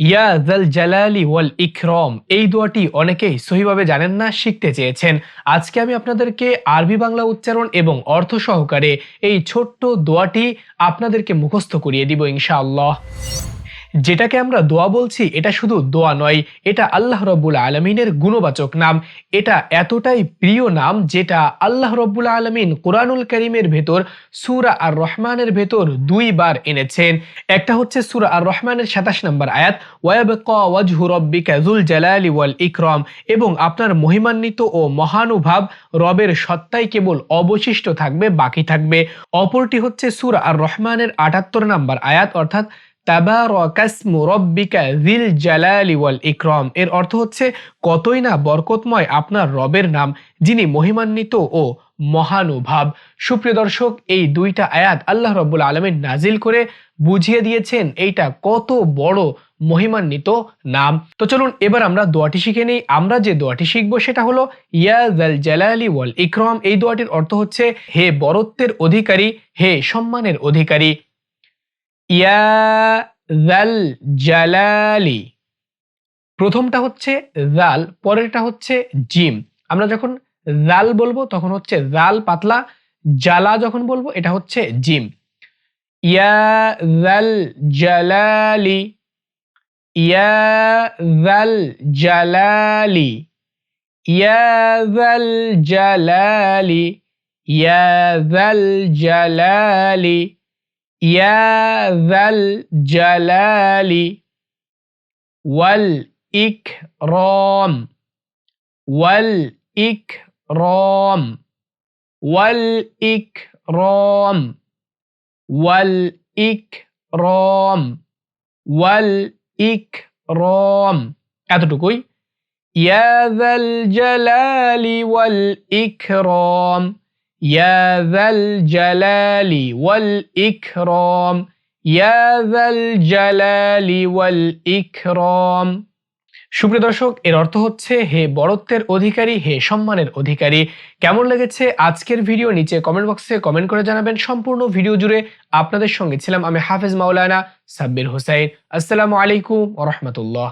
ইয়া জাল জালালি ওয়াল ইকরম। এই দোয়াটি অনেকেই সহিভাবে জানেন না, শিখতে চেয়েছেন। আজকে আমি আপনাদেরকে আরবি বাংলা উচ্চারণ এবং অর্থ সহকারে এই ছোট্ট দোয়াটি আপনাদেরকে মুখস্থ করিয়ে দিব ইনশাআল্লাহ। যেটাকে আমরা দোয়া বলছি, এটা শুধু দোয়া নয়, এটা আল্লাহ রব্বুল আলমিনের গুণবাচক নাম। এটা এতটাই প্রিয় নাম যেটা আল্লাহ রব্বুল আলমিন কোরআনুল করিমের ভেতর, সুরা আর রহমানের ভেতর দুইবার এনেছেন। একটা হচ্ছে সুরা আর রহমানের সাতাশ নম্বর আয়াত ওয়াব ওয়াজহু রব্বিকা জুল জালালি ওয়াল ইকরম এবং আপনার মহিমান্বিত ও মহানুভাব রবের সত্তাই কেবল অবশিষ্ট থাকবে, বাকি থাকবে। অপরটি হচ্ছে সুরা আর রহমানের আটাত্তর নম্বর আয়াত, অর্থাৎ তাবারাকাসমু রব্বিকা যিল জালালি ওয়াল ইকরাম। এর অর্থ হচ্ছে, কতই না বরকতময় আপনার রবের নাম, যিনি মহিমান্বিত ও মহানুভাব। সুপ্রিয় দর্শক, এই দুইটা আয়াত আল্লাহ রব্বুল আলমিন নাজিল করে বুঝিয়ে দিয়েছেন, এইটা কত বড় মহিমান্বিত নাম। তো চলুন, এবার আমরা দোয়াটি শিখে নিই। আমরা যে দোয়াটি শিখব, সেটা হলো, ইয়া জাল জালালি ওয়াল ইকরাম। এই দোয়াটির অর্থ হচ্ছে, হে বরত্বের অধিকারী, হে সম্মানের অধিকারী। ইয়া জাল জালালি। প্রথমটা হচ্ছে জাল পরেরটা হচ্ছে জিম। আমরা যখন জাল বলব, তখন হচ্ছে জাল পাতলা, জালা যখন বলব, এটা হচ্ছে জিম। ইয়া জাল জালালি। ইয়া জাল জালালি। ইয়া জাল জালালি। ইয়া জাল জালালি। يا ذا الجلال والإكرام والإكرام والإكرام والإكرام والإكرام এতটুকুই يا ذا الجلال والإكرام يا ذا الجلال والإكرام يا ذا الجلال والإكرام সুপ্রিয় দর্শক এর অর্থ হচ্ছে হে বড়ত্বের অধিকারী হে সম্মানের অধিকারী কেমন লেগেছে আজকের ভিডিও নিচে কমেন্ট বক্সে কমেন্ট করে জানাবেন সম্পূর্ণ ভিডিও জুড়ে আপনাদের সঙ্গে ছিলাম আমি হাফেজ মাওলানা সাব্বির হোসাইন আসসালামু আলাইকুম ওরহমতুল্লাহ